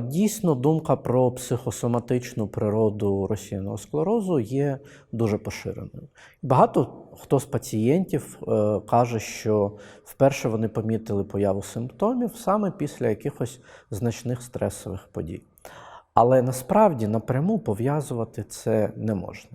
Дійсно, думка про психосоматичну природу розсіяного склерозу є дуже поширеною. Багато хто з пацієнтів е, каже, що вперше вони помітили появу симптомів саме після якихось значних стресових подій. Але насправді напряму пов'язувати це не можна.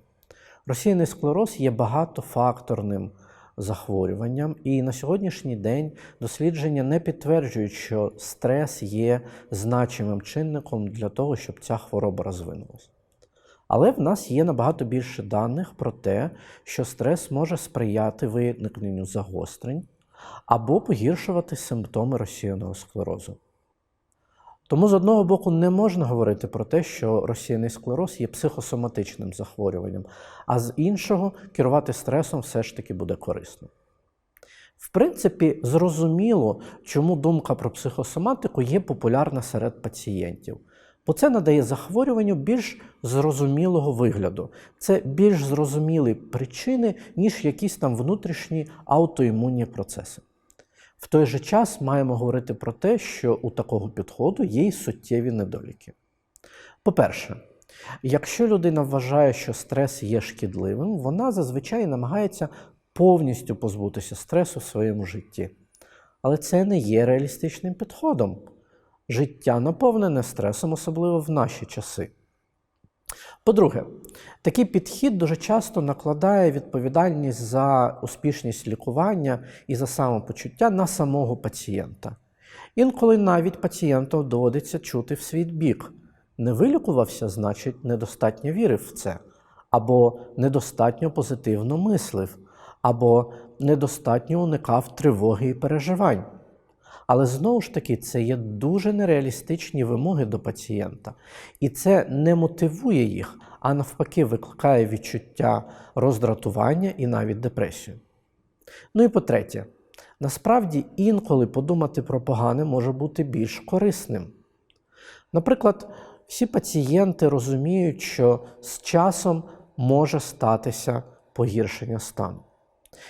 Розсіяний склероз є багатофакторним захворюванням, і на сьогоднішній день дослідження не підтверджують, що стрес є значимим чинником для того, щоб ця хвороба розвинулася. Але в нас є набагато більше даних про те, що стрес може сприяти виникненню загострень або погіршувати симптоми розсіяного склерозу. Тому з одного боку не можна говорити про те, що розсіяний склероз є психосоматичним захворюванням, а з іншого керувати стресом все ж таки буде корисно. В принципі, зрозуміло, чому думка про психосоматику є популярна серед пацієнтів. Бо це надає захворюванню більш зрозумілого вигляду. Це більш зрозумілі причини, ніж якісь там внутрішні аутоімунні процеси. В той же час маємо говорити про те, що у такого підходу є й суттєві недоліки. По-перше, якщо людина вважає, що стрес є шкідливим, вона зазвичай намагається повністю позбутися стресу в своєму житті. Але це не є реалістичним підходом. Життя наповнене стресом, особливо в наші часи. По-друге, такий підхід дуже часто накладає відповідальність за успішність лікування і за самопочуття на самого пацієнта. Інколи навіть пацієнту доводиться чути в свій бік. Не вилікувався, значить, недостатньо вірив в це, або недостатньо позитивно мислив, або недостатньо уникав тривоги і переживань. Але знову ж таки, це є дуже нереалістичні вимоги до пацієнта. І це не мотивує їх, а навпаки, викликає відчуття роздратування і навіть депресію. Ну і по-третє, насправді інколи подумати про погане може бути більш корисним. Наприклад, всі пацієнти розуміють, що з часом може статися погіршення стану.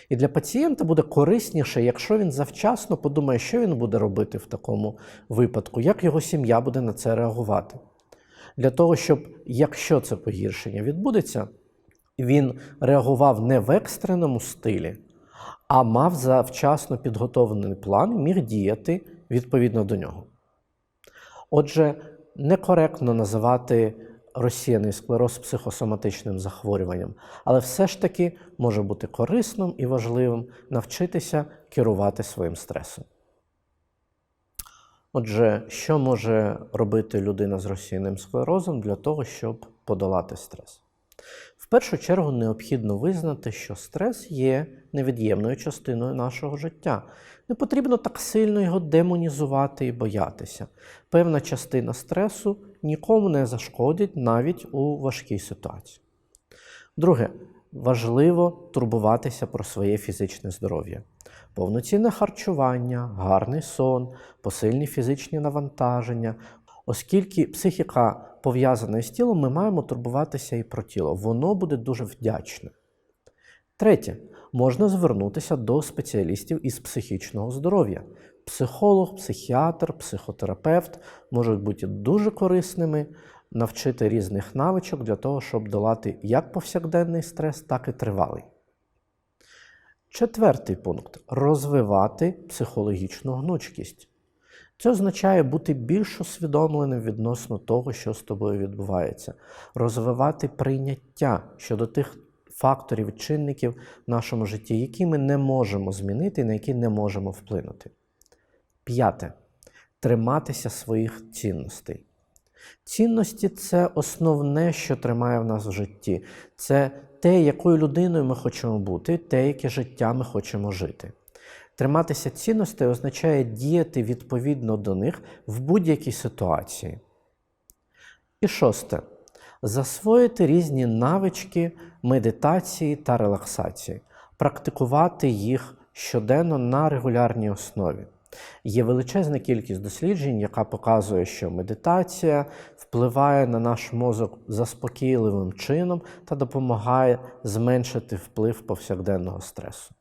І для пацієнта буде корисніше, якщо він завчасно подумає, що він буде робити в такому випадку, як його сім'я буде на це реагувати. Для того, щоб, якщо це погіршення відбудеться, він реагував не в екстреному стилі, а мав завчасно підготовлений план і міг діяти відповідно до нього. Отже, некоректно називати розсіяний склероз психосоматичним захворюванням, але все ж таки може бути корисним і важливим навчитися керувати своїм стресом. Отже, що може робити людина з розсіяним склерозом для того, щоб подолати стрес? В першу чергу необхідно визнати, що стрес є невід'ємною частиною нашого життя. Не потрібно так сильно його демонізувати і боятися. Певна частина стресу нікому не зашкодить навіть у важкій ситуації. Друге, важливо турбуватися про своє фізичне здоров'я. Повноцінне харчування, гарний сон, посильні фізичні навантаження. Оскільки психіка пов'язана з тілом, ми маємо турбуватися і про тіло. Воно буде дуже вдячне. Третє, можна звернутися до спеціалістів із психічного здоров'я. Психолог, психіатр, психотерапевт можуть бути дуже корисними, навчити різних навичок для того, щоб долати як повсякденний стрес, так і тривалий. Четвертий пункт розвивати психологічну гнучкість. Це означає бути більш усвідомленим відносно того, що з тобою відбувається, розвивати прийняття щодо тих факторів і чинників в нашому житті, які ми не можемо змінити, на які не можемо вплинути. П'яте триматися своїх цінностей. Цінності це основне, що тримає в нас в житті. Це те, якою людиною ми хочемо бути, те, яке життя ми хочемо жити. Триматися цінностей означає діяти відповідно до них в будь-якій ситуації. І шосте засвоїти різні навички медитації та релаксації, практикувати їх щоденно на регулярній основі. Є величезна кількість досліджень, яка показує, що медитація впливає на наш мозок заспокійливим чином та допомагає зменшити вплив повсякденного стресу.